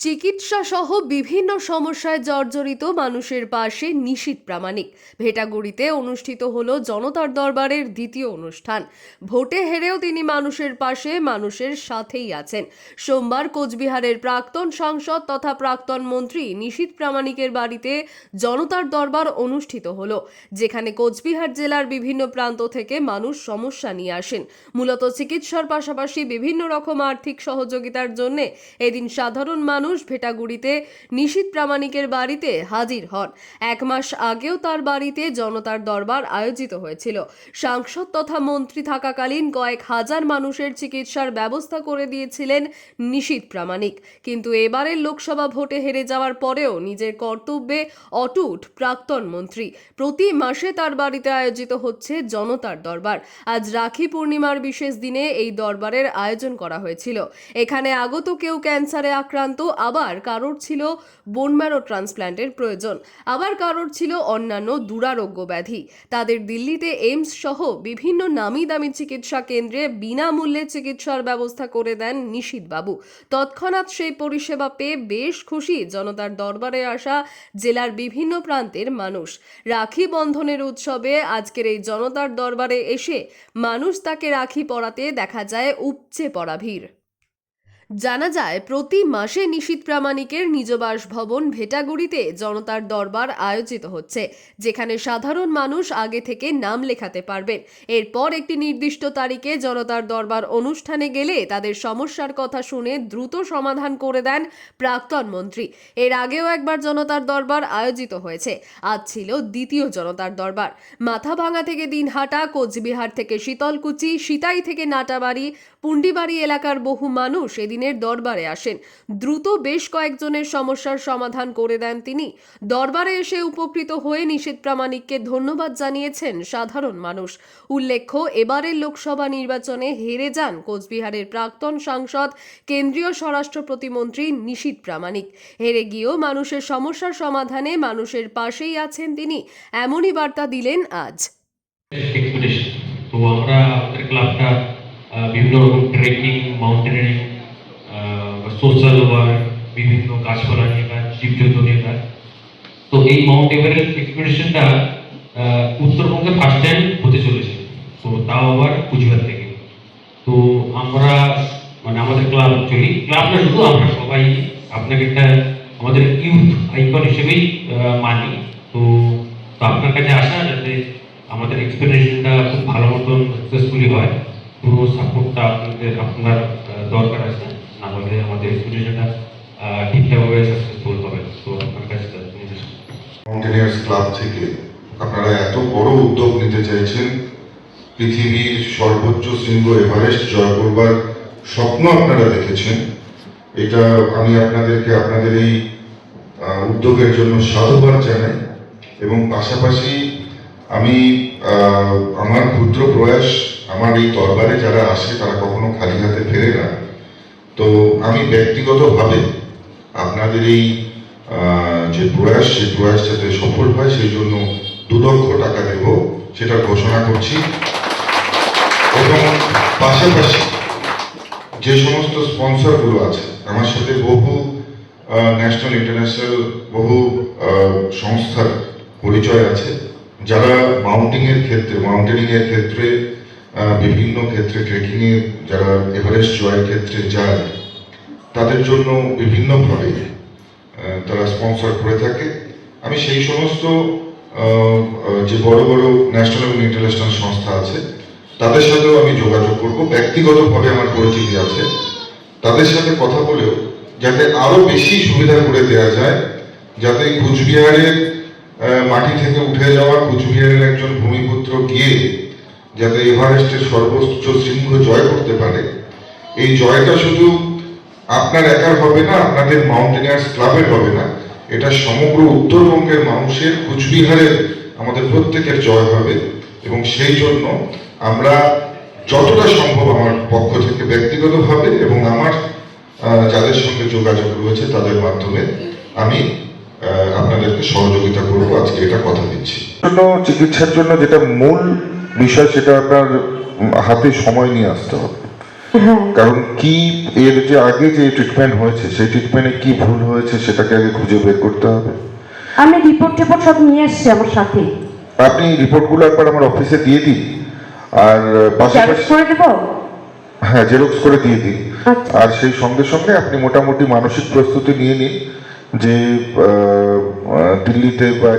চিকিৎসা সহ বিভিন্ন সমস্যায় জর্জরিত মানুষের পাশে নিশীত প্রামাণিক। ভেটাগুড়িতে অনুষ্ঠিত হলো জনতার দরবারের দ্বিতীয় অনুষ্ঠান। ভোটে হেরেও তিনি মানুষের পাশে, মানুষের সাথেই আছেন। সোমবার কোচবিহারের প্রাক্তন সাংসদ তথা প্রাক্তন মন্ত্রী নিশীত প্রামাণিকের বাড়িতে জনতার দরবার অনুষ্ঠিত হলো, যেখানে কোচবিহার জেলার বিভিন্ন প্রান্ত থেকে মানুষ সমস্যা নিয়ে আসেন। মূলত চিকিৎসার পাশাপাশি বিভিন্ন রকম আর্থিক সহযোগিতার জন্য এদিন সাধারণ মানুষ ভেটাগুড়িতে নিশীত প্রামাণিকের বাড়িতে হাজির হন। এক মাস আগেও তার বাড়িতে জনতার দরবার আয়োজিত হয়েছিল। সাংসদ তথা মন্ত্রী থাকাকালীন কয়েক হাজার মানুষের চিকিৎসার ব্যবস্থা করে দিয়েছিলেন নিশীত প্রামাণিক। কিন্তু এবারের লোকসভা ভোটে হেরে যাওয়ার পরেও নিজের কর্তব্যে অটুট প্রাক্তন মন্ত্রী। প্রতি মাসে তার বাড়িতে আয়োজিত হচ্ছে জনতার দরবার। আজ রাখি পূর্ণিমার বিশেষ দিনে এই দরবারের আয়োজন করা হয়েছিল। এখানে আগত কেউ ক্যান্সারে আক্রান্ত আবার কারোর ছিল বোনম্যারো ট্রান্সপ্ল্যান্টের প্রয়োজন। আবার কারোর ছিল অন্যান্য দুরারোগ্য ব্যাধি। তাদের দিল্লিতে এইমস সহ বিভিন্ন নামি দামি চিকিৎসা কেন্দ্রে বিনামূল্যে চিকিৎসার ব্যবস্থা করে দেন নিশীতবাবু। তৎক্ষণাৎ সেই পরিষেবা পেয়ে বেশ খুশি জনতার দরবারে আসা জেলার বিভিন্ন প্রান্তের মানুষ। রাখি বন্ধনের উৎসবে আজকের এই জনতার দরবারে এসে মানুষ তাকে রাখি পরাতে দেখা যায় উপচে পড়া ভিড়। জানা যায়, প্রতি মাসে নিশীত প্রামাণিকের নিজ বাসভবন ভেটাগুড়িতে জনতার দরবার আয়োজিত হচ্ছে, যেখানে সাধারণ মানুষ আগে থেকে নাম লেখাতে পারবেন। এরপর একটি নির্দিষ্ট তারিখে জনতার দরবার অনুষ্ঠানে গেলে তাদের সমস্যার কথা শুনে দ্রুত সমাধান করে দেন প্রাক্তন মন্ত্রী। এর আগেও একবার জনতার দরবার আয়োজিত হয়েছে, আজ ছিল দ্বিতীয় জনতার দরবার। মাথাভাঙা থেকে দিনহাটা, কোচবিহার থেকে শীতলকুচি, সিতাই থেকে নাটাবাড়ি পুন্ডিবাড়ি এলাকার বহু মানুষ এদিনের দরবারে আসেন। দ্রুত বেশ কয়েকজনের সমস্যার সমাধান করে দেন তিনি। দরবারে এসে উপকৃত হয়ে নিষেধ প্রামাণিককে ধন্যবাদ জানিয়েছেন সাধারণ মানুষ। উল্লেখ্য, এবারের লোকসভা নির্বাচনে হেরে যান কোচবিহারের প্রাক্তন সাংসদ, কেন্দ্রীয় স্বরাষ্ট্র প্রতিমন্ত্রী নিশীত প্রামাণিক। হেরে গিয়েও মানুষের সমস্যার সমাধানে মানুষের পাশেই আছেন তিনি। এমনই বার্তা দিলেন আজ। তো আমরা আমাদের ক্লাবটা বিভিন্ন রকম ট্রেকিং মাউন্টেনিয়ারিং সোশ্যাল ওয়ার্ক বিভিন্ন গাছপালা নিয়ে কাজ, জীবজন্তু নিয়ে কাজ। তো এই মাউন্ট এভারেস্ট এক্সপিডিশনটা উত্তরবঙ্গে ফার্স্ট টাইম হতে চলেছে। তো তাও আবার কুচবিহার থেকে। তো আমরা মানে আমাদের ক্লাব অ্যাকচুয়ালি ক্লাব না শুধু আমরা, সবাই আপনাকে একটা, আমাদের ইউথ আইকন হিসেবেই মানি। তো তো আপনার কাছে আসা যাতে আমাদের এক্সপেকটেশনটা খুব ভালো মতন সাকসেসফুলি হয়। পুরো সাপোর্টটা আপনাদের, আপনার দরকার আছে। না হলে আমাদের এক্সপেকটেশনটা ঠিকঠাকভাবে সাকসেসফুল হবে। তো আপনার কাছে মাউন্টেনিয়ার্স ক্লাব থেকে আপনারা এত বড় উদ্যোগ নিতে চাইছেন, পৃথিবীর সর্বোচ্চ শৃঙ্গ এভারেস্ট জয় করবার স্বপ্ন আপনারা দেখেছেন। এটা আমি আপনাদেরকে আপনাদের এই উদ্যোগের জন্য সাধুবাদ জানাই। এবং পাশাপাশি আমি আমার ক্ষুদ্র প্রয়াস আমার এই দরবারে যারা আসে, তারা কখনো খালি হাতে ফেরে না। তো আমি ব্যক্তিগতভাবে আপনাদের এই যে প্রয়াস, সেই প্রয়াস যাতে সফল হয়, সেই জন্য দু লক্ষ টাকা দেব, সেটা ঘোষণা করছি। এবং পাশাপাশি যে সমস্ত স্পন্সরগুলো আছে, আমার সাথে বহু ন্যাশনাল, ইন্টারন্যাশনাল, বহু সংস্থার পরিচয় আছে, যারা মাউন্টিং এর ক্ষেত্রে মাউন্টেনিং এর ক্ষেত্রে বিভিন্ন ক্ষেত্রে ট্রেকিং এ যারা এভারেস্ট জয়ের ক্ষেত্রে যায়, তাদের জন্য বিভিন্নভাবে তারা স্পন্সর করে থাকে। আমি সেই সমস্ত যে বড় বড় ন্যাশনাল এবং ইন্টারন্যাশনাল সংস্থা আছে, তাদের সাথেও আমি যোগাযোগ করব। ব্যক্তিগতভাবে আমার পরিচিতি আছে। তাদের সাথে কথা বলেও যাতে আরও বেশি সুবিধা করে দেওয়া যায়, যাতে কুচবিহারের মাটি থেকে উঠে যাওয়া কুচবিহারের একজন ভূমিপুত্র গিয়ে যাতে এভারেস্টের সর্বোচ্চ শৃঙ্গ জয় করতে পারে। এই জয়টা শুধু আপনার একার হবে না, আপনাদের মাউন্টেনিয়ার্স ক্লাবের হবে না। এটা সমগ্র উত্তরবঙ্গের মানুষের কুচবিহারের আমাদের প্রত্যেকের জয় হবে। এবং সেই জন্য আমরা যতটা সম্ভব আমার পক্ষ থেকে ব্যক্তিগতভাবে এবং আমার যাদের সঙ্গে যোগাযোগ রয়েছে তাদের মাধ্যমে আমি আপনাদেরকে সহযোগিতা করব। আজকে এটা কথা দিচ্ছি। চিকিৎসার জন্য যেটা মূল বিষয় সেটা আপনার হাতে সময় নিয়ে আসতে হবে। হ্যাঁ। কারণ কি এর যে আগে যে ট্রিটমেন্ট হয়েছে সেই ট্রিটমেন্টে কি ভুল হয়েছে সেটাকে আগে খুঁজে বের করতে হবে। আমি রিপোর্ট টিপোর্ট সব নিয়ে এসেছি আমার সাথে। আপনি রিপোর্টগুলো একবার আমার অফিসে দিয়ে দিন। আর পাশাপাশি করে দেবো? হ্যাঁ জেরক্স করে দিয়ে দিন। আচ্ছা। আর সেই সঙ্গে সঙ্গে আপনি মোটামুটি মানসিক প্রস্তুতি নিয়ে নিন যে দিল্লিতে বা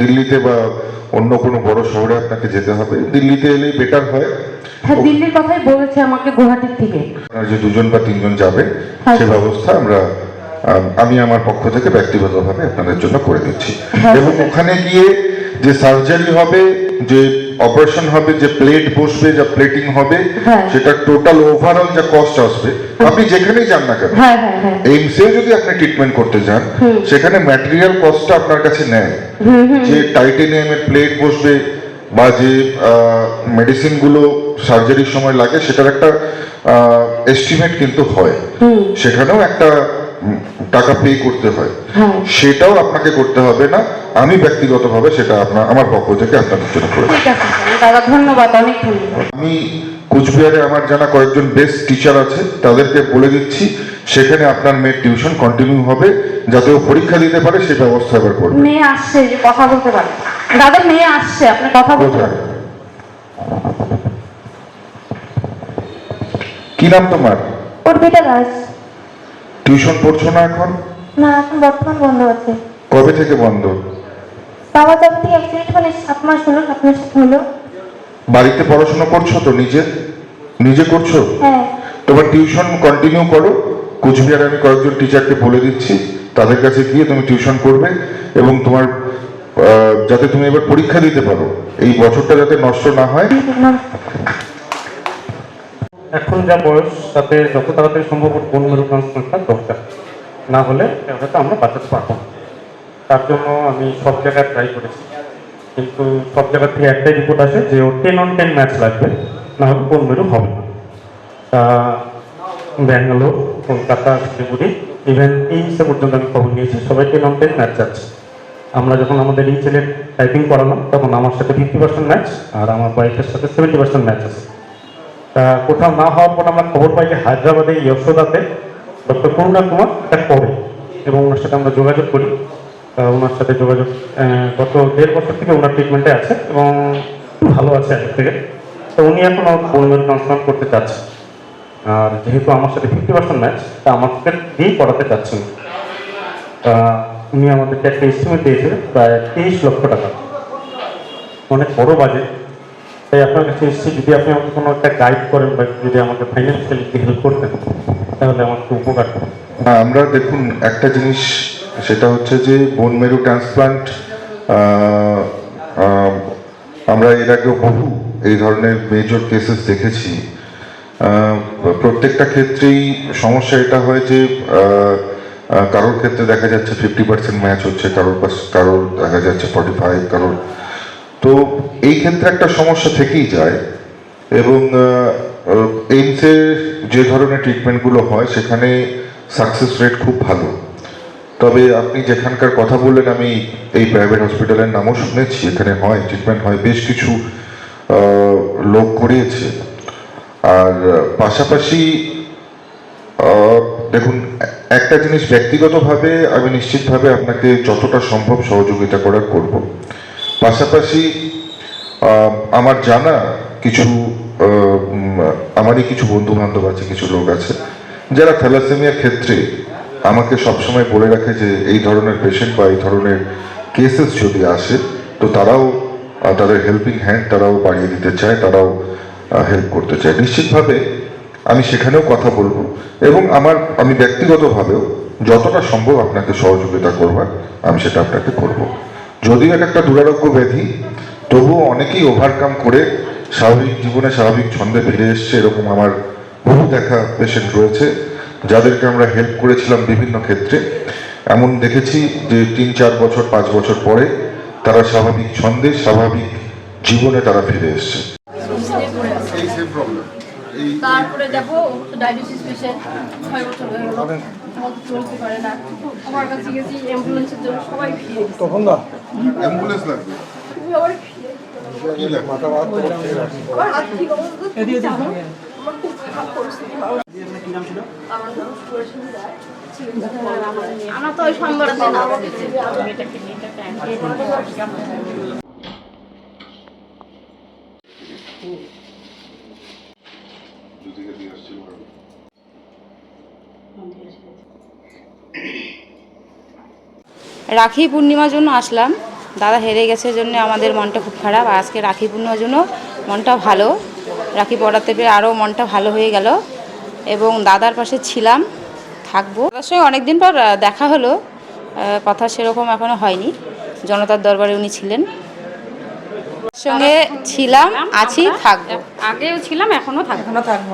দিল্লিতে বা অন্য কোনো বড় শহরে আপনাকে যেতে হবে দিল্লিতে এলেই বেটার হয় হ্যাঁ দিল্লির কথাই বলেছে আমাকে গুয়াহাটির থেকে যে দুজন বা তিনজন যাবেন হ্যাঁ। সে ব্যবস্থা আমরা আমি আমার পক্ষ থেকে ব্যক্তিগতভাবে আপনাদের জন্য করে দিচ্ছি হ্যাঁ। এবং ওখানে গিয়ে যে সার্জারি হবে যে অপারেশন হবে যে প্লেট বসবে যা প্লেটিং হবে হ্যাঁ। সেটা টোটাল ওভারঅল যা কস্ট আসবে আপনি যেখানেই যান না কেন হ্যাঁ হ্যাঁ হ্যাঁ। এইমসে যদি আপনি ট্রিটমেন্ট করতে যান সেখানে ম্যাটেরিয়াল কস্টটা আপনার কাছে নেয়। যে টাইটেনিয়ামের প্লেট বসবে বা যে মেডিসিনগুলো সার্জারির সময় লাগে সেটার একটা এস্টিমেট কিন্তু হয়। সেখানেও একটা টাকা পে করতে হয়। হ্যাঁ। সেটাও আপনাকে করতে হবে না। আমি ব্যক্তিগতভাবে সেটা আপনার আমার পক্ষ থেকে আপনাদের জন্য করে দাদা ধন্যবাদ অনেক ধন্যবাদ। আমি কুচবিহারে আমার জানা কয়েকজন বেস্ট টিচার আছে তাদেরকে বলে দিচ্ছি সেখানে আপনার মেয়ের টিউশন কন্টিনিউ হবে যাতে ও পরীক্ষা দিতে পারে সেই ব্যবস্থা এবার করবে। মেয়ে আসছে যে কথা বলতে পারে। দাদা মেয়ে আসছে আপনি কথা বলতে কি নাম তোমার? অর্পিতা দাস। টিউশন পড়ছো না এখন? না এখন বর্তমান বন্ধ আছে। কবে থেকে বন্ধ? বাবা যখন থেকে অ্যাক্সিডেন্ট হলে সাত মাস হলো সাত মাস হলো। বাড়িতে পড়াশোনা করছ তো নিজে? নিজে করছ? হ্যাঁ। তোমার টিউশন কন্টিনিউ করো। কুচবিহারে আমি কয়েকজন টিচারকে বলে দিচ্ছি তাদের কাছে গিয়ে তুমি টিউশন করবে এবং তোমার যাতে তুমি এবার পরীক্ষা দিতে পারো। এই বছরটা যাতে নষ্ট না হয়। এখন যা বয়স, তাতে যত তাড়াতাড়ি সম্ভব বোন মেরু ট্রান্সপ্লান্টটা দরকার। না হলে হয়তো আমরা বাঁচাতে পারব। তার জন্য আমি সব জায়গায় ট্রাই করেছি। কিন্তু সব জায়গা থেকে একটাই রিপোর্ট আসে যে ও টেন অন টেন ম্যাচ লাগবে, না হলে বোন মেরু হবে না। তা ব্যাঙ্গালোর, কলকাতা, শিলিগুড়ি ইভেন এইমসে পর্যন্ত আমি খবর নিয়েছি। সবাই টেন অন টেন ম্যাচ যাচ্ছে আমরা যখন আমাদের এই ছেলের টাইপিং করালাম, তখন আমার সাথে ফিফটি পার্সেন্ট ম্যাচ আর আমার ওয়াইফের সাথে সেভেন্টি পার্সেন্ট ম্যাচ আছে। কোথাও না হওয়ার পর আমরা খবর পাই যে হায়দ্রাবাদে যশোদাতে ডক্টর করুণা কুমার এটা করে এবং ওনার সাথে আমরা যোগাযোগ করি। ওনার সাথে যোগাযোগ গত দেড় বছর থেকে ওনার ট্রিটমেন্টে আছে এবং ভালো আছে আগের থেকে। তো উনি এখন আমার বোনমের ট্রান্সপ্লান্ট করতে চাচ্ছে। আর যেহেতু আমার সাথে ফিফটি পার্সেন্ট ম্যাচ তা আমাকে দিয়েই করাতে চাচ্ছেন তা উনি আমাদেরকে একটা এস্টিমেট দিয়েছিলেন প্রায় তেইশ লক্ষ টাকা। অনেক বড় বাজেট তাই আপনার কাছে যদি আপনি আমাকে কোনো একটা গাইড করেন বা যদি আমাকে ফাইন্যান্সিয়ালি হেল্প করতেন তাহলে আমার খুব উপকার হ্যাঁ আমরা দেখুন, একটা জিনিস, সেটা হচ্ছে যে বোন মেরু ট্রান্সপ্লান্ট আমরা এর আগেও বহু এই ধরনের মেজর কেসেস দেখেছি। প্রত্যেকটা ক্ষেত্রেই সমস্যা এটা হয় যে কারোর ক্ষেত্রে দেখা যাচ্ছে ফিফটি পার্সেন্ট ম্যাচ হচ্ছে, কারোর কারোর দেখা যাচ্ছে ফর্টি ফাইভ কারোর তো এই ক্ষেত্রে একটা সমস্যা থেকেই যায় এবং এইমসে যে ধরনের ট্রিটমেন্টগুলো হয় সেখানে সাকসেস রেট খুব ভালো। তবে আপনি যেখানকার কথা বললেন, আমি এই প্রাইভেট হসপিটালের নামও শুনেছি, এখানে হয় ট্রিটমেন্ট হয়, বেশ কিছু লোক করিয়েছে। আর পাশাপাশি দেখুন, একটা জিনিস ব্যক্তিগতভাবে আমি নিশ্চিতভাবে আপনাকে যতটা সম্ভব সহযোগিতা করার করব। পাশাপাশি আমার জানা কিছু আমারই কিছু বন্ধু বান্ধব আছে, কিছু লোক আছে, যারা থ্যালাসেমিয়ার ক্ষেত্রে আমাকে সবসময় বলে রাখে যে এই ধরনের পেশেন্ট বা এই ধরনের কেসেস যদি আসে, তো তারাও তাদের হেল্পিং হ্যান্ড তারাও বাড়িয়ে দিতে চায়, তারাও হেল্প করতে চায়। নিশ্চিতভাবে আমি সেখানেও কথা বলব। এবং আমার, আমি ব্যক্তিগতভাবেও যতটা সম্ভব আপনাকে সহযোগিতা করবার, আমি সেটা আপনাকে করব। যদিও এটা একটা দুরারোগ্য ব্যাধি, তবুও অনেকেই ওভারকাম করে স্বাভাবিক জীবনে স্বাভাবিক ছন্দে ফিরে এসছে এরকম আমার বহু দেখা পেশেন্ট রয়েছে, যাদেরকে আমরা হেল্প করেছিলাম বিভিন্ন ক্ষেত্রে। এমন দেখেছি যে তিন, চার বছর, পাঁচ বছর পরে তারা স্বাভাবিক ছন্দে, স্বাভাবিক জীবনে তারা ফিরে এসছে। তারপরে দেখো ডায়াবেটিস পেশেন্ট ছয় বছর হয়ে গেল। চলতে পারে না। আমার কাছে গেছি অ্যাম্বুলেন্সের জন্য সবাই ফিরে তখন না? অ্যাম্বুলেন্স লাগবে। সবাই ফিরে কি লাগবে? আমার আর্থিক অবস্থা আমার খুব খারাপ। খারাপ পরিস্থিতি আমার নাম সুরেশনী রায়। আমরা তো ওই সোমবার দিন আমাকে রাখি পূর্ণিমার জন্য আসলাম। দাদা হেরে গেছে জন্য আমাদের মনটা খুব খারাপ। আর আজকে রাখি পূর্ণিমার জন্য মনটা ভালো। রাখি পড়াতে পেরে আরও মনটা ভালো হয়ে গেল। এবং দাদার পাশে ছিলাম থাকব। দাদার সঙ্গে অনেকদিন পর দেখা হলো। কথা সেরকম এখনও হয়নি। জনতার দরবারে উনি ছিলেন। সঙ্গে ছিলাম আছি থাকব। আগেও ছিলাম এখনও থাকব। থাকব।